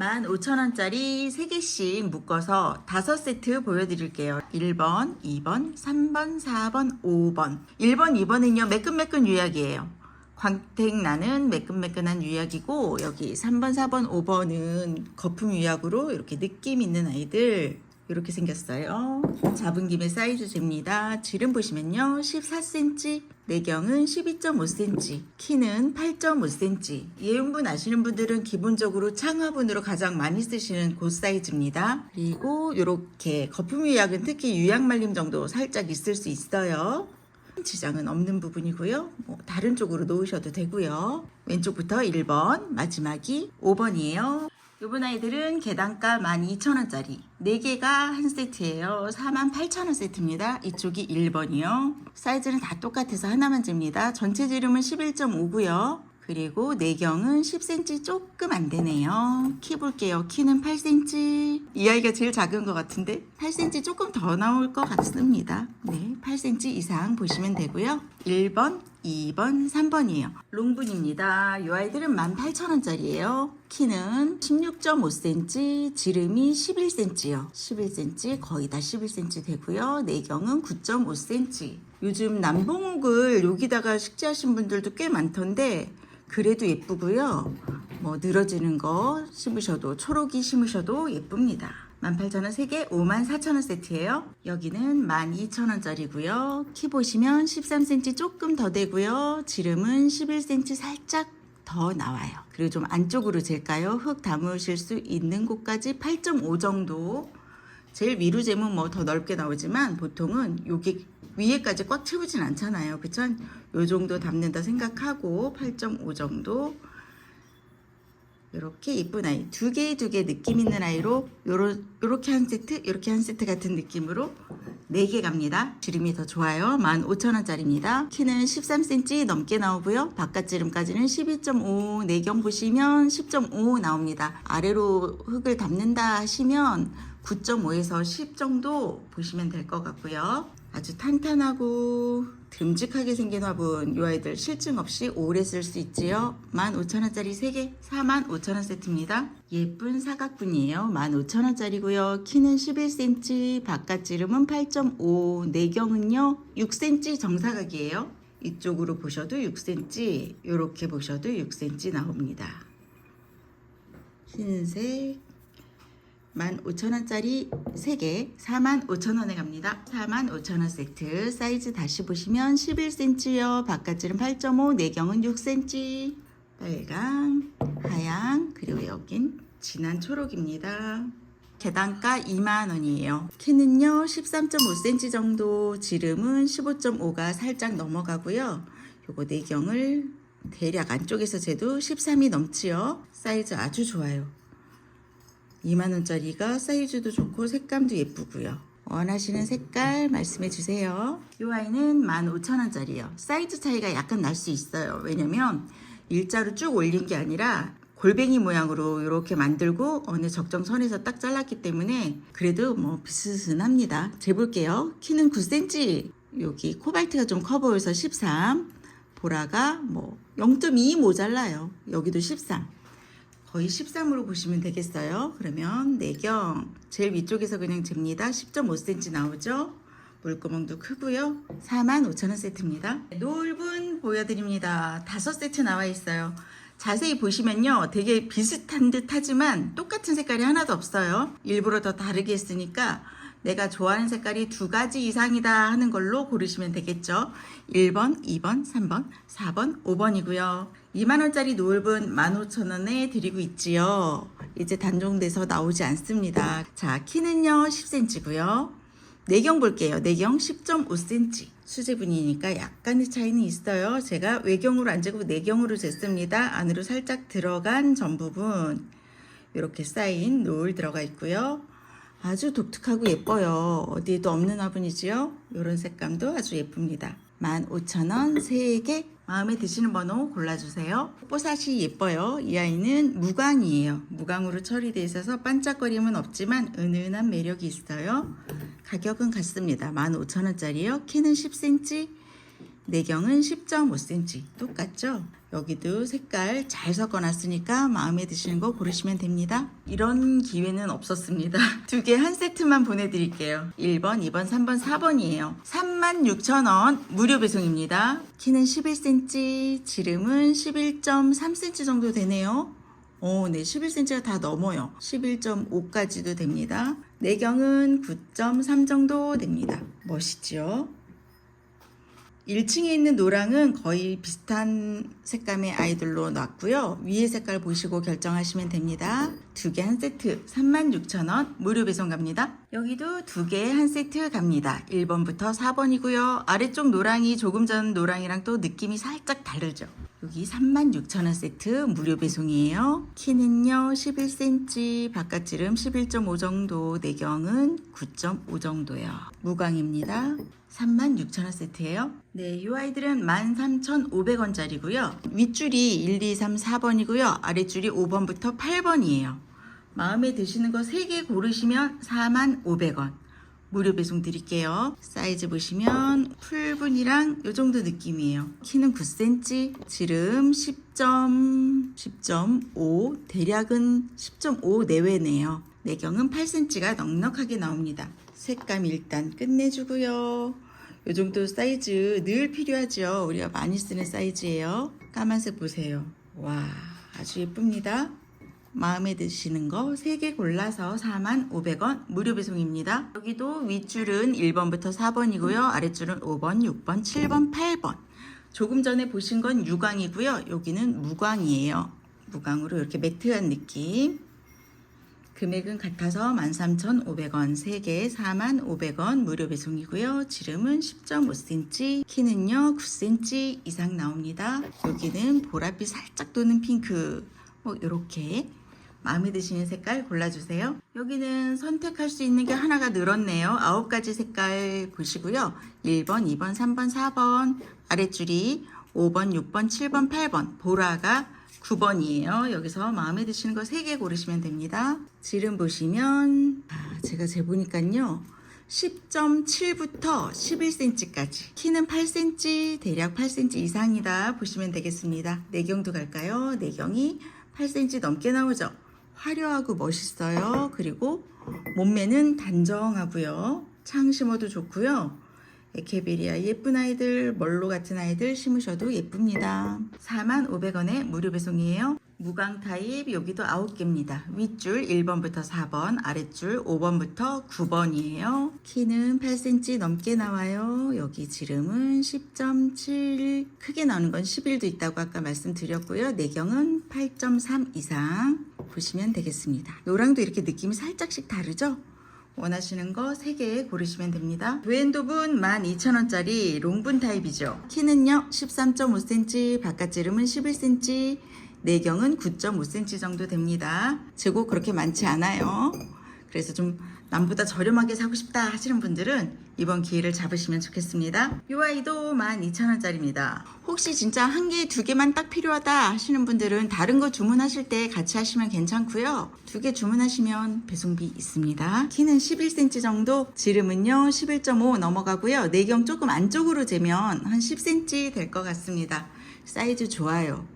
15,000원짜리 3개씩 묶어서 5세트 보여드릴게요. 1번, 2번, 3번, 4번, 5번. 1번, 2번은요, 매끈매끈 유약이에요. 광택 나는 매끈매끈한 유약이고, 여기 3번, 4번, 5번은 거품 유약으로 이렇게 느낌 있는 아이들 이렇게 생겼어요. 잡은 김에 사이즈 잽니다. 지름 보시면요. 14cm, 내경은 12.5cm, 키는 8.5cm. 예운분 아시는 분들은 기본적으로 창화분으로 가장 많이 쓰시는 그 사이즈입니다. 그리고 이렇게 거품 유약은 특히 유약 말림 정도 살짝 있을 수 있어요. 지장은 없는 부분이고요. 뭐 다른 쪽으로 놓으셔도 되고요. 왼쪽부터 1번, 마지막이 5번이에요. 요번 아이들은 개단가 12,000원짜리 4개가 한 세트예요. 48,000원 세트입니다. 이쪽이 1번이요. 사이즈는 다 똑같아서 하나만 잽니다. 전체 지름은 11.5고요. 그리고 내경은 10cm 조금 안 되네요. 키 볼게요. 키는 8cm. 이 아이가 제일 작은 것 같은데 8cm 조금 더 나올 것 같습니다. 네, 8cm 이상 보시면 되고요. 1번, 2번, 3번이에요. 롱분입니다. 이 아이들은 18,000원짜리예요. 키는 16.5cm, 지름이 11cm요. 11cm, 거의 다 11cm 되고요. 내경은 9.5cm. 요즘 남봉옥을 여기다가 식재하신 분들도 꽤 많던데 그래도 예쁘고요. 뭐 늘어지는 거 심으셔도 초록이 심으셔도 예쁩니다. 18,000원 3개 54,000원 세트예요. 여기는 12,000원짜리고요. 키 보시면 13cm 조금 더 되고요. 지름은 11cm 살짝 더 나와요. 그리고 좀 안쪽으로 잴까요? 흙 담으실 수 있는 곳까지 8.5 정도. 제일 위로 재면 뭐 더 넓게 나오지만 보통은 여기 위에까지 꽉 채우진 않잖아요. 그쵸? 요 정도 담는다 생각하고 8.5 정도. 이렇게 이쁜 아이. 두 개 두 개 느낌 있는 아이로 요렇게 한 세트 요렇게 한 세트 같은 느낌으로 네개 갑니다. 지름이 더 좋아요. 15,000원짜리입니다. 키는 13cm 넘게 나오고요. 바깥 지름까지는 12.5 내경 보시면 10.5 나옵니다. 아래로 흙을 담는다 하시면 9.5에서 10 정도 보시면 될 것 같고요. 아주 탄탄하고 듬직하게 생긴 화분 이 아이들 실증 없이 오래 쓸 수 있지요? 15,000원짜리 3개 45,000원 세트입니다. 예쁜 사각분이에요. 15,000원짜리고요. 키는 11cm 바깥 지름은 8.5 내경은요 6cm 정사각이에요. 이쪽으로 보셔도 6cm 이렇게 보셔도 6cm 나옵니다. 흰색 15,000원짜리 3개 45,000원에 갑니다. 45,000원 세트 사이즈 다시 보시면 11cm요. 바깥줄은 8.5 내경은 6cm 빨강 하양 그리고 여긴 진한 초록입니다. 계단가 2만원이에요. 키는요 13.5cm 정도 지름은 15.5가 살짝 넘어가고요. 요거 내경을 대략 안쪽에서 재도 13이 넘지요. 사이즈 아주 좋아요. 2만원짜리가 사이즈도 좋고 색감도 예쁘고요. 원하시는 색깔 말씀해 주세요. 이 아이는 15,000원짜리요. 사이즈 차이가 약간 날 수 있어요. 왜냐면 일자로 쭉 올린 게 아니라 골뱅이 모양으로 이렇게 만들고 어느 적정선에서 딱 잘랐기 때문에 그래도 뭐 비스듬합니다. 재볼게요. 키는 9cm. 여기 코발트가 좀 커 보여서 13. 보라가 뭐 0.2 모자라요. 여기도 13. 거의 13으로 보시면 되겠어요. 그러면 내경 제일 위쪽에서 그냥 잽니다. 10.5cm 나오죠. 물구멍도 크고요. 45,000원 세트입니다. 노을분 보여드립니다. 다섯 세트 나와 있어요. 자세히 보시면요. 되게 비슷한 듯 하지만 똑같은 색깔이 하나도 없어요. 일부러 더 다르게 했으니까 내가 좋아하는 색깔이 두 가지 이상이다 하는 걸로 고르시면 되겠죠. 1번, 2번, 3번, 4번, 5번이고요. 2만원짜리 노을분 15,000원에 드리고 있지요. 이제 단종돼서 나오지 않습니다. 자, 키는요 10cm고요. 내경 볼게요. 내경 10.5cm. 수제분이니까 약간의 차이는 있어요. 제가 외경으로 안 재고 내경으로 쟀습니다. 안으로 살짝 들어간 전 부분 이렇게 쌓인 노을 들어가 있고요. 아주 독특하고 예뻐요. 어디에도 없는 화분이지요. 이런 색감도 아주 예쁩니다. 15,000원 3개 마음에 드시는 번호 골라주세요. 뽀사시 예뻐요. 이 아이는 무광이에요. 무광으로 처리되어 있어서 반짝거림은 없지만 은은한 매력이 있어요. 가격은 같습니다. 15,000원짜리요. 키는 10cm, 내경은 10.5cm. 똑같죠? 여기도 색깔 잘 섞어놨으니까 마음에 드시는 거 고르시면 됩니다. 이런 기회는 없었습니다. 두 개 한 세트만 보내드릴게요. 1번, 2번, 3번, 4번이에요. 36,000원 무료 배송입니다. 키는 11cm, 지름은 11.3cm 정도 되네요. 오, 네, 11cm가 다 넘어요. 11.5까지도 됩니다. 내경은 9.3 정도 됩니다. 멋있죠? 1층에 있는 노랑은 거의 비슷한 색감의 아이들로 놨고요. 위에 색깔 보시고 결정하시면 됩니다. 두 개 한 세트 36,000원 무료 배송 갑니다. 여기도 두 개 한 세트 갑니다. 1번부터 4번이고요. 아래쪽 노랑이 조금 전 노랑이랑 또 느낌이 살짝 다르죠. 여기 36,000원 세트 무료 배송이에요. 키는요 11cm, 바깥지름 11.5 정도, 내경은 9.5 정도요. 무광입니다. 36,000원 세트예요. 네, 이 아이들은 13,500원짜리고요. 윗줄이 1, 2, 3, 4번이고요. 아랫줄이 5번부터 8번이에요. 마음에 드시는 거 3개 고르시면 4,500원. 무료 배송 드릴게요. 사이즈 보시면 풀분이랑 요 정도 느낌이에요. 키는 9cm, 지름 10점, 10.5, 대략은 10.5 내외네요. 내경은 8cm가 넉넉하게 나옵니다. 색감 일단 끝내주고요. 요 정도 사이즈 늘 필요하죠. 우리가 많이 쓰는 사이즈예요. 까만색 보세요. 와, 아주 예쁩니다. 마음에 드시는 거 3개 골라서 45,500원 무료 배송입니다. 여기도 윗줄은 1번부터 4번이고요. 아랫줄은 5번, 6번, 7번, 8번. 조금 전에 보신 건 유광이고요. 여기는 무광이에요. 무광으로 이렇게 매트한 느낌. 금액은 같아서 13,500원, 3개 4,500원 무료 배송이고요. 지름은 10.5cm, 키는요 9cm 이상 나옵니다. 여기는 보랏빛 살짝 도는 핑크, 뭐 이렇게 마음에 드시는 색깔 골라주세요. 여기는 선택할 수 있는 게 하나가 늘었네요. 9가지 색깔 보시고요. 1번, 2번, 3번, 4번, 아랫줄이 5번, 6번, 7번, 8번, 보라가 9번이에요. 여기서 마음에 드시는 거 3개 고르시면 됩니다. 지름 보시면 아, 제가 재보니까요. 10.7부터 11cm까지 키는 8cm 대략 8cm 이상이다 보시면 되겠습니다. 내경도 갈까요? 내경이 8cm 넘게 나오죠. 화려하고 멋있어요. 그리고 몸매는 단정하고요. 창 심어도 좋고요. 에케베리아 예쁜 아이들, 멀로 같은 아이들 심으셔도 예쁩니다. 45,500원에 무료 배송이에요. 무광 타입 여기도 9개입니다. 윗줄 1번부터 4번, 아랫줄 5번부터 9번이에요. 키는 8cm 넘게 나와요. 여기 지름은 10.7, 크게 나오는 건 11도 있다고 아까 말씀드렸고요. 내경은 8.3 이상 보시면 되겠습니다. 노랑도 이렇게 느낌이 살짝씩 다르죠? 원하시는 거 3개 고르시면 됩니다. 웬도분 12,000원짜리 롱분 타입이죠. 키는요 13.5cm, 바깥지름은 11cm, 내경은 9.5cm 정도 됩니다. 재고 그렇게 많지 않아요. 그래서 좀 남보다 저렴하게 사고 싶다 하시는 분들은 이번 기회를 잡으시면 좋겠습니다. 이 아이도 12,000원짜리입니다. 혹시 진짜 한 개, 두 개만 딱 필요하다 하시는 분들은 다른 거 주문하실 때 같이 하시면 괜찮고요. 두 개 주문하시면 배송비 있습니다. 키는 11cm 정도, 지름은요 11.5 넘어가고요. 내경 조금 안쪽으로 재면 한 10cm 될 것 같습니다. 사이즈 좋아요.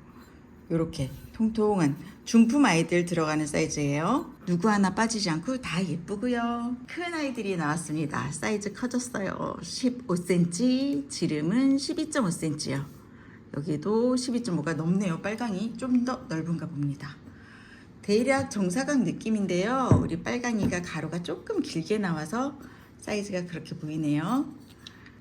이렇게 통통한 중품 아이들 들어가는 사이즈예요. 누구 하나 빠지지 않고 다 예쁘고요. 큰 아이들이 나왔습니다. 사이즈 커졌어요. 15cm, 지름은 12.5cm요. 여기도 12.5가 넘네요. 빨강이 좀 더 넓은가 봅니다. 대략 정사각 느낌인데요. 우리 빨강이가 가로가 조금 길게 나와서 사이즈가 그렇게 보이네요.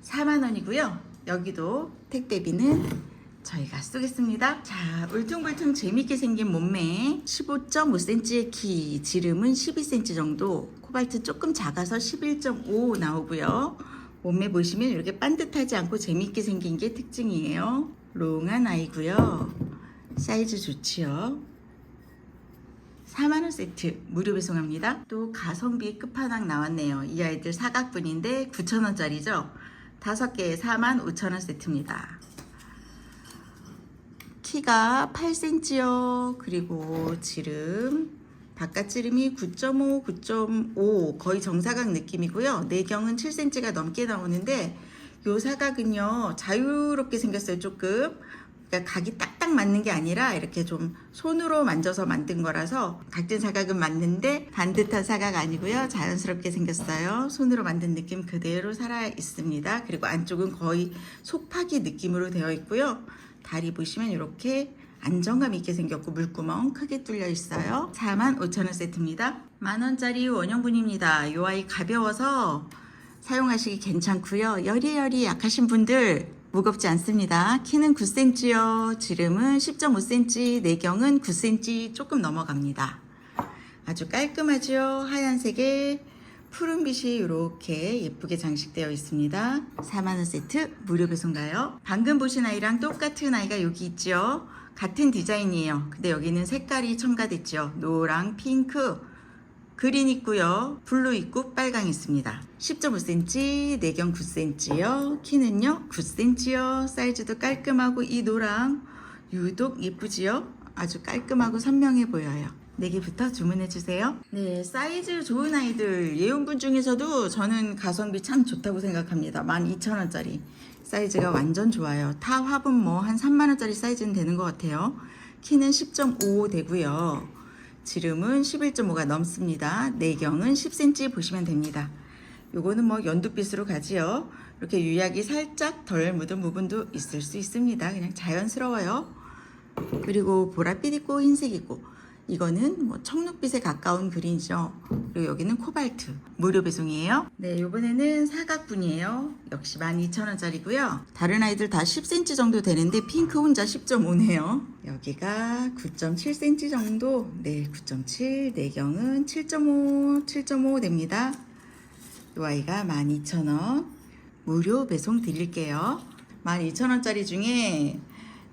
4만원이고요. 여기도 택배비는 저희가 쏘겠습니다. 자, 울퉁불퉁 재밌게 생긴 몸매 15.5cm의 키, 지름은 12cm 정도, 코발트 조금 작아서 11.5 나오고요. 몸매 보시면 이렇게 반듯하지 않고 재밌게 생긴 게 특징이에요. 롱한 아이고요. 사이즈 좋지요. 4만원 세트 무료 배송합니다. 또 가성비 끝판왕 나왔네요. 이 아이들 사각분인데 9,000원짜리죠. 5개에 4만 5천원 세트입니다. 키가 8cm요. 그리고 지름 바깥 지름이 9.5, 9.5 거의 정사각 느낌이고요. 내경은 7cm가 넘게 나오는데 요 사각은요 자유롭게 생겼어요 조금 그러니까 각이 딱딱 맞는 게 아니라 이렇게 좀 손으로 만져서 만든 거라서 각진 사각은 맞는데 반듯한 사각 아니고요. 자연스럽게 생겼어요. 손으로 만든 느낌 그대로 살아 있습니다. 그리고 안쪽은 거의 속파기 느낌으로 되어 있고요. 다리 보시면 이렇게 안정감 있게 생겼고 물구멍 크게 뚫려 있어요. 45,000원 세트입니다. 만원짜리 원형분입니다. 이 아이 가벼워서 사용하시기 괜찮고요. 여리여리 약하신 분들 무겁지 않습니다. 키는 9cm요. 지름은 10.5cm, 내경은 9cm 조금 넘어갑니다. 아주 깔끔하죠. 하얀색에 푸른빛이 이렇게 예쁘게 장식되어 있습니다. 4만원 세트 무료 배송가요. 방금 보신 아이랑 똑같은 아이가 여기 있죠. 같은 디자인이에요. 근데 여기는 색깔이 첨가됐죠. 노랑, 핑크, 그린 있고요. 블루 있고 빨강 있습니다. 10.5cm, 내경 9cm요. 키는요 9cm요. 사이즈도 깔끔하고 이 노랑 유독 예쁘지요? 아주 깔끔하고 선명해 보여요. 4개부터 주문해 주세요. 네, 사이즈 좋은 아이들 예용분 중에서도 저는 가성비 참 좋다고 생각합니다. 12,000원짜리 사이즈가 완전 좋아요. 타 화분 뭐 한 3만원짜리 사이즈는 되는 것 같아요. 키는 10.5 되고요. 지름은 11.5가 넘습니다. 내경은 10cm 보시면 됩니다. 요거는 뭐 연두빛으로 가지요. 이렇게 유약이 살짝 덜 묻은 부분도 있을 수 있습니다. 그냥 자연스러워요. 그리고 보랏빛 있고 흰색 있고 이거는 뭐 청록빛에 가까운 그린이죠. 그리고 여기는 코발트 무료 배송이에요. 네, 이번에는 사각분이에요. 역시 12,000원짜리고요. 다른 아이들 다 10cm 정도 되는데 핑크 혼자 10.5네요. 여기가 9.7cm 정도. 네, 9.7. 내경은 7.5, 7.5 됩니다. 이 아이가 12,000원. 무료 배송 드릴게요. 12,000원짜리 중에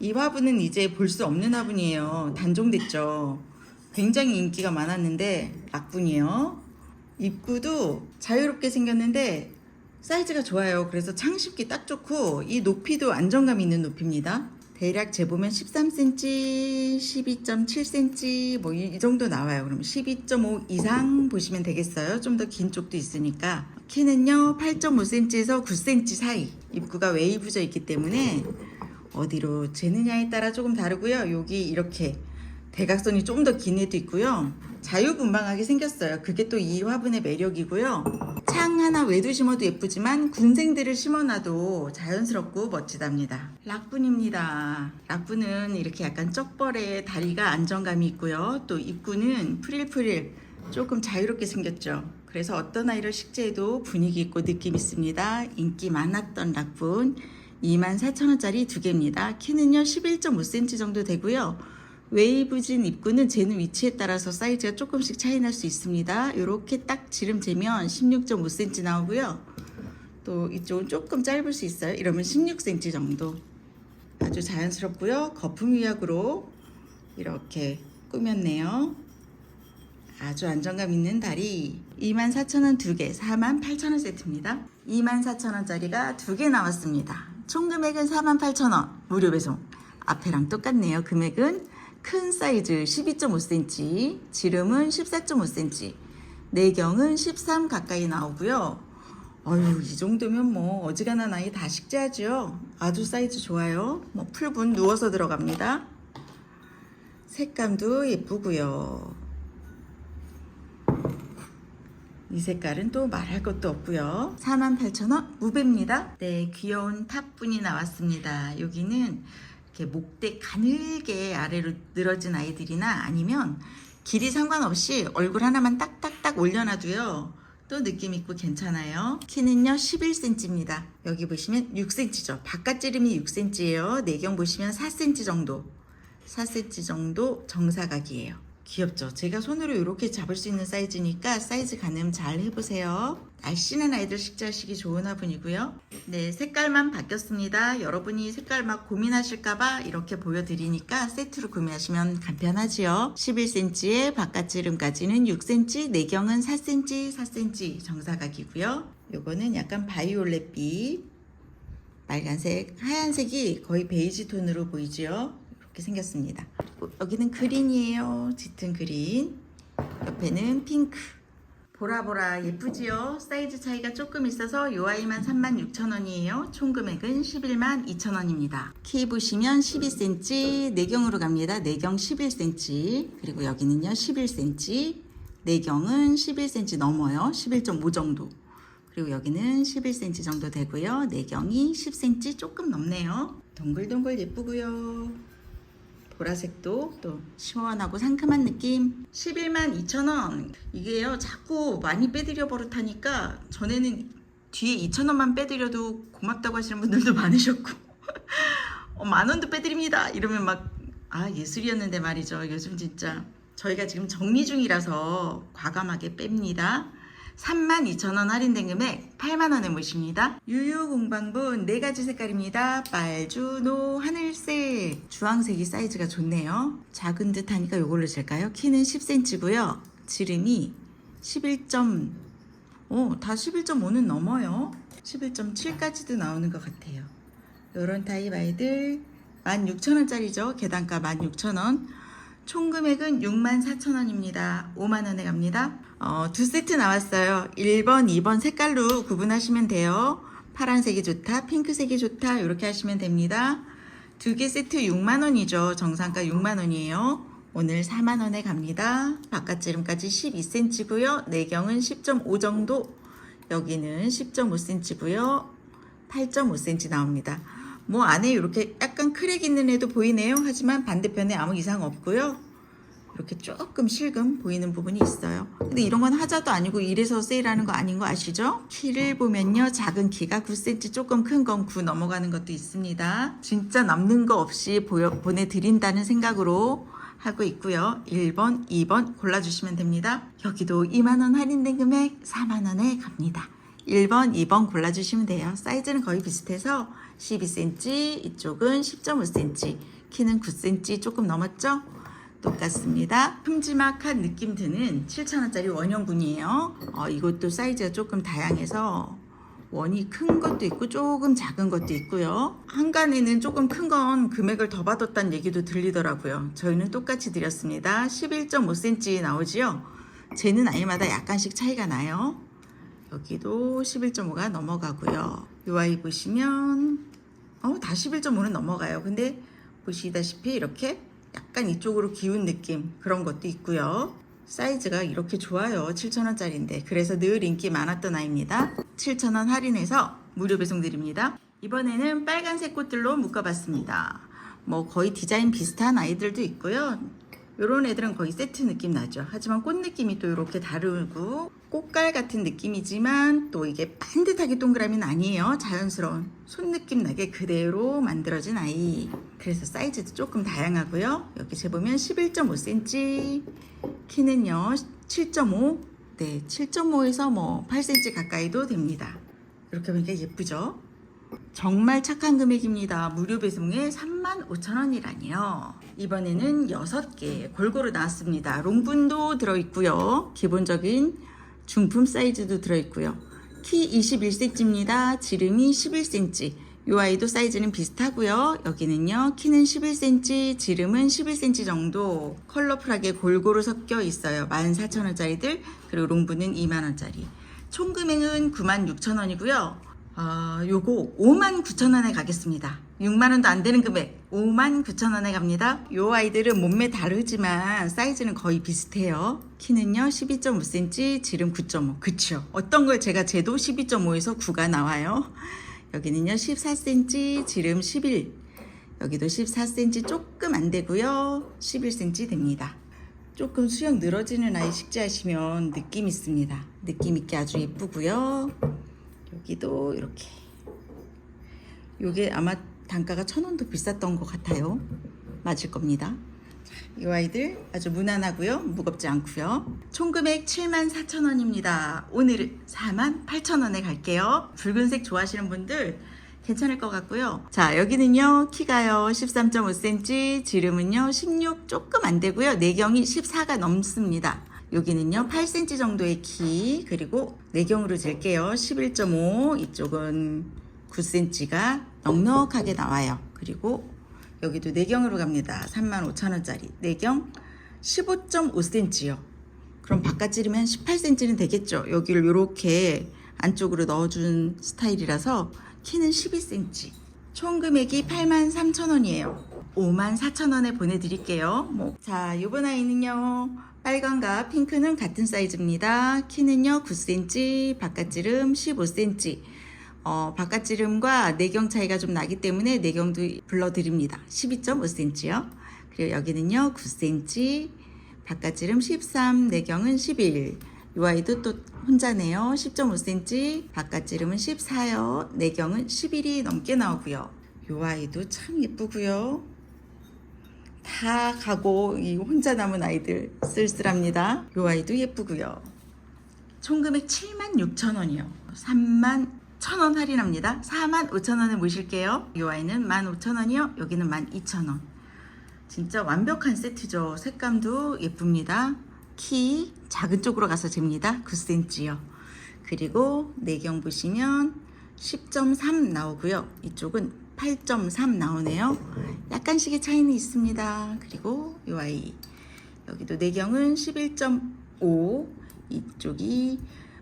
이 화분은 이제 볼 수 없는 화분이에요. 단종됐죠. 굉장히 인기가 많았는데 낙분이에요. 입구도 자유롭게 생겼는데 사이즈가 좋아요. 그래서 창십기 딱 좋고 이 높이도 안정감 있는 높이입니다. 대략 재보면 13cm, 12.7cm 뭐 이 정도 나와요. 그럼 12.5 이상 보시면 되겠어요. 좀 더 긴 쪽도 있으니까 키는요 8.5cm에서 9cm 사이 입구가 웨이브져 있기 때문에 어디로 재느냐에 따라 조금 다르고요. 여기 이렇게 대각선이 좀 더 긴 애도 있고요. 자유분방하게 생겼어요. 그게 또 이 화분의 매력이고요. 창 하나 외도 심어도 예쁘지만 군생들을 심어놔도 자연스럽고 멋지답니다. 락분입니다. 락분은 이렇게 약간 쩍벌에 다리가 안정감이 있고요. 또 입구는 프릴프릴 조금 자유롭게 생겼죠. 그래서 어떤 아이를 식재해도 분위기 있고 느낌 있습니다. 인기 많았던 락분 24,000원짜리 두 개입니다. 키는요 11.5cm 정도 되고요. 웨이브진 입구는 재는 위치에 따라서 사이즈가 조금씩 차이 날 수 있습니다. 이렇게 딱 지름 재면 16.5cm 나오고요. 또 이쪽은 조금 짧을 수 있어요. 이러면 16cm 정도. 아주 자연스럽고요. 거품 위약으로 이렇게 꾸몄네요. 아주 안정감 있는 다리 24,000원 두 개, 48,000원 세트입니다. 24,000원짜리가 두개 나왔습니다. 총 금액은 48,000원 무료 배송. 앞에랑 똑같네요. 금액은 큰 사이즈 12.5cm, 지름은 14.5cm, 내경은 13 가까이 나오고요. 어휴, 이 정도면 뭐 어지간한 아이 다 식재하죠. 아주 사이즈 좋아요. 뭐 풀분 누워서 들어갑니다. 색감도 예쁘고요. 이 색깔은 또 말할 것도 없고요. 48,000원 무배입니다. 네, 귀여운 탑분이 나왔습니다. 여기는 이렇게 목대 가늘게 아래로 늘어진 아이들이나 아니면 길이 상관없이 얼굴 하나만 딱딱딱 올려놔도요. 또 느낌 있고 괜찮아요. 키는요 11cm입니다. 여기 보시면 6cm죠. 바깥 지름이 6cm예요. 내경 보시면 4cm 정도. 4cm 정도 정사각이에요. 귀엽죠? 제가 손으로 이렇게 잡을 수 있는 사이즈니까 사이즈 가늠 잘 해보세요. 날씬한 아이들 식재하시기 좋은 화분이고요. 네, 색깔만 바뀌었습니다. 여러분이 색깔 막 고민하실까봐 이렇게 보여드리니까 세트로 구매하시면 간편하지요. 11cm에 바깥지름까지는 6cm, 내경은 4cm, 4cm 정사각이고요. 요거는 약간 바이올렛빛, 빨간색, 하얀색이 거의 베이지 톤으로 보이지요. 이렇게 생겼습니다. 여기는 그린이에요. 짙은 그린. 옆에는 핑크. 보라보라 예쁘지요? 사이즈 차이가 조금 있어서 요 아이만 36,000원이에요. 총 금액은 11만 2천원입니다. 키 보시면 12cm, 내경으로 갑니다. 내경 11cm, 그리고 여기는요 11cm, 내경은 11cm 넘어요. 11.5 정도. 그리고 여기는 11cm 정도 되고요. 내경이 10cm 조금 넘네요. 동글동글 예쁘고요. 보라색도 또 시원하고 상큼한 느낌. 11만 2천원. 이게요 자꾸 많이 빼드려 버릇하니까 전에는 뒤에 2천원만 빼드려도 고맙다고 하시는 분들도 많으셨고. 어, 만원도 빼드립니다. 이러면 막 아 예술이었는데 말이죠. 요즘 진짜 저희가 지금 정리 중이라서 과감하게 뺍니다 32,000원 할인된 금액 8만원에 모십니다. 유유공방분 4가지 색깔입니다. 빨주, 노, 하늘색. 주황색이 사이즈가 좋네요. 작은 듯 하니까 이걸로 잴까요? 키는 10cm고요. 지름이 11. 오, 다 11.5는 넘어요. 11.7까지도 나오는 것 같아요. 요런 타입 아이들 16,000원짜리죠. 계단가 16,000원. 총 금액은 64,000원입니다. 5만원에 갑니다. 어, 두 세트 나왔어요. 1번, 2번 색깔로 구분하시면 돼요. 파란색이 좋다, 핑크색이 좋다, 이렇게 하시면 됩니다. 두 개 세트 6만원이죠. 정상가 6만원이에요. 오늘 4만원에 갑니다. 바깥지름까지 12cm고요. 내경은 10.5 정도, 여기는 10.5cm고요. 8.5cm 나옵니다. 뭐 안에 이렇게 약간 크랙 있는 애도 보이네요. 하지만 반대편에 아무 이상 없고요. 이렇게 조금 실금 보이는 부분이 있어요. 근데 이런 건 하자도 아니고 이래서 세일하는 거 아닌 거 아시죠? 키를 보면요. 작은 키가 9cm 조금 큰 건 9 넘어가는 것도 있습니다. 진짜 남는 거 없이 보여, 보내드린다는 생각으로 하고 있고요. 1번, 2번 골라주시면 됩니다. 여기도 2만원 할인된 금액 4만원에 갑니다. 1번, 2번 골라주시면 돼요. 사이즈는 거의 비슷해서 12cm, 이쪽은 10.5cm, 키는 9cm 조금 넘었죠? 똑같습니다. 큼지막한 느낌 드는 7,000원짜리 원형군이에요. 어, 이것도 사이즈가 조금 다양해서 원이 큰 것도 있고 조금 작은 것도 있고요. 한간에는 조금 큰 건 금액을 더 받았다는 얘기도 들리더라고요. 저희는 똑같이 드렸습니다. 11.5cm 나오지요. 쟤는 아이마다 약간씩 차이가 나요. 여기도 11.5가 넘어가고요. 이 아이 보시면 어, 다 11.5는 넘어가요. 근데 보시다시피 이렇게 약간 이쪽으로 기운 느낌 그런 것도 있고요. 사이즈가 이렇게 좋아요. 7,000원짜리인데. 그래서 늘 인기 많았던 아이입니다. 7,000원 할인해서 무료 배송 드립니다. 이번에는 빨간색 꽃들로 묶어봤습니다. 뭐 거의 디자인 비슷한 아이들도 있고요. 이런 애들은 거의 세트 느낌 나죠. 하지만 꽃 느낌이 또 이렇게 다르고 꽃갈 같은 느낌이지만 또 이게 반듯하게 동그라미는 아니에요. 자연스러운 손 느낌 나게 그대로 만들어진 아이. 그래서 사이즈도 조금 다양하고요. 여기 재보면 11.5cm, 키는요 7.5, 네 7.5에서 뭐 8cm 가까이도 됩니다. 이렇게 보니까 예쁘죠? 정말 착한 금액입니다. 무료 배송에 35,000원이라니요. 이번에는 6개 골고루 나왔습니다. 롱분도 들어있고요. 기본적인 중품 사이즈도 들어있고요. 키 21cm입니다. 지름이 11cm. 이 아이도 사이즈는 비슷하고요. 여기는요. 키는 11cm, 지름은 11cm 정도 컬러풀하게 골고루 섞여 있어요. 14,000원짜리들 그리고 롱분은 2만원짜리. 총 금액은 96,000원이고요. 아, 요거 59,000원에 가겠습니다. 6만원도 안 되는 금액 59,000원에 갑니다. 요 아이들은 몸매 다르지만 사이즈는 거의 비슷해요. 키는요 12.5cm, 지름 9.5. 그쵸? 어떤 걸 제가 재도 12.5에서 9가 나와요. 여기는요 14cm, 지름 11. 여기도 14cm 조금 안 되고요. 11cm 됩니다. 조금 수영 늘어지는 아이 식재하시면 느낌 있습니다. 느낌 있게 아주 예쁘고요. 여기도 이렇게. 요게 아마 단가가 천 원도 비쌌던 것 같아요. 맞을 겁니다. 이 아이들 아주 무난하고요. 무겁지 않고요. 총 금액 7만 4천 원입니다. 오늘 4만 8천 원에 갈게요. 붉은색 좋아하시는 분들 괜찮을 것 같고요. 자 여기는요. 키가요. 13.5cm 지름은요. 16 조금 안 되고요. 내경이 14가 넘습니다 여기는요 8cm 정도의 키 그리고 내경으로 잴게요 11.5 이쪽은 9cm가 넉넉하게 나와요 그리고 여기도 내경으로 갑니다 35,000원짜리 내경 15.5cm요 그럼 바깥 찌르면 18cm는 되겠죠. 여기를 이렇게 안쪽으로 넣어준 스타일이라서 키는 12cm. 총 금액이 83,000원이에요. 54,000원에 보내드릴게요. 뭐. 자, 이번 아이는요. 빨간과 핑크는 같은 사이즈입니다. 키는요 9cm, 바깥지름 15cm. 어, 바깥지름과 내경 차이가 좀 나기 때문에 내경도 불러드립니다. 12.5cm요. 그리고 여기는요 9cm, 바깥지름 13, 내경은 11. 이 아이도 또 혼자네요. 10.5cm, 바깥지름은 14요. 내경은 11이 넘게 나오고요. 이 아이도 참 예쁘고요. 다 가고 이 혼자 남은 아이들 쓸쓸합니다. 이 아이도 예쁘고요. 총 금액 76,000원이요. 3만 1,000원 할인합니다. 4만 5천원에 모실게요. 이 아이는 15,000원이요. 여기는 12,000원. 진짜 완벽한 세트죠. 색감도 예쁩니다. 키 작은 쪽으로 가서 잽니다. 9cm요. 그리고 내경 보시면 10.3 나오고요. 이쪽은 8.3 나오네요. 약간씩의 차이는 있습니다. 그리고 이 아이 여기도 내경은 11.5 이쪽이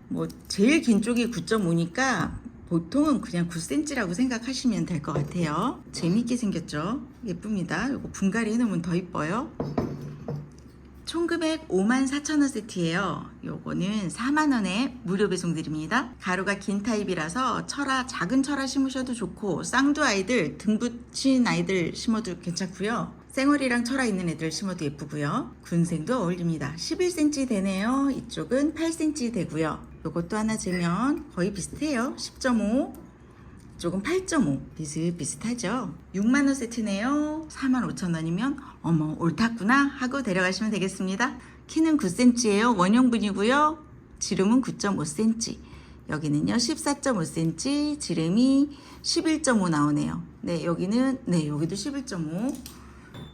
뭐 제일 긴 쪽이 9.5니까 보통은 그냥 9cm라고 생각하시면 될 것 같아요. 재밌게 생겼죠? 예쁩니다. 이거 분갈이 해놓으면 더 이뻐요. 총 금액 54,000원 세트예요. 요거는 4만원에 무료 배송 드립니다. 가루가 긴 타입이라서 철아, 작은 철아 심으셔도 좋고, 쌍두 아이들, 등 붙인 아이들 심어도 괜찮고요. 생얼이랑 철아 있는 애들 심어도 예쁘고요. 군생도 어울립니다. 11cm 되네요. 이쪽은 8cm 되고요. 요것도 하나 재면 거의 비슷해요. 10.5. 조금 8.5 비슷 비슷하죠? 6만원 세트네요. 45,000원이면 어머 옳았구나 하고 데려가시면 되겠습니다. 키는 9cm예요. 원형분이고요. 지름은 9.5cm 여기는요 14.5cm 지름이 11.5 나오네요. 네 여기는 네 여기도 11.5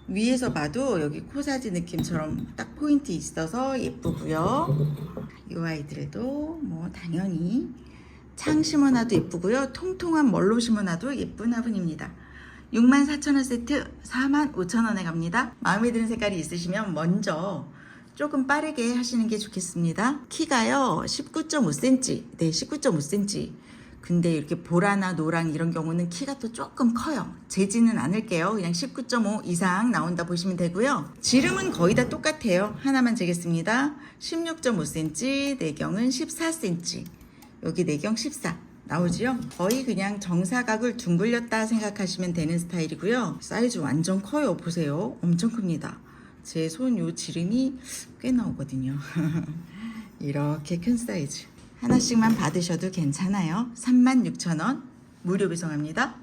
위에서 봐도 여기 코사지 느낌처럼 딱 포인트 있어서 예쁘고요. 이 아이들도 뭐 당연히 창 심어놔도 예쁘고요. 통통한 멀로 심어놔도 예쁜 화분입니다. 64,000원 세트 45,000원에 갑니다. 마음에 드는 색깔이 있으시면 먼저 조금 빠르게 하시는 게 좋겠습니다. 키가요 19.5cm. 네, 19.5cm. 근데 이렇게 보라나 노랑 이런 경우는 키가 또 조금 커요. 재지는 않을게요. 그냥 19.5 이상 나온다 보시면 되고요. 지름은 거의 다 똑같아요. 하나만 재겠습니다. 16.5cm, 내경은 14cm. 여기 내경 14 나오지요? 거의 그냥 정사각을 둥글렸다 생각하시면 되는 스타일이고요. 사이즈 완전 커요. 보세요. 엄청 큽니다. 제 손 요 지름이 꽤 나오거든요. 이렇게 큰 사이즈. 하나씩만 받으셔도 괜찮아요. 36,000원 무료 배송합니다.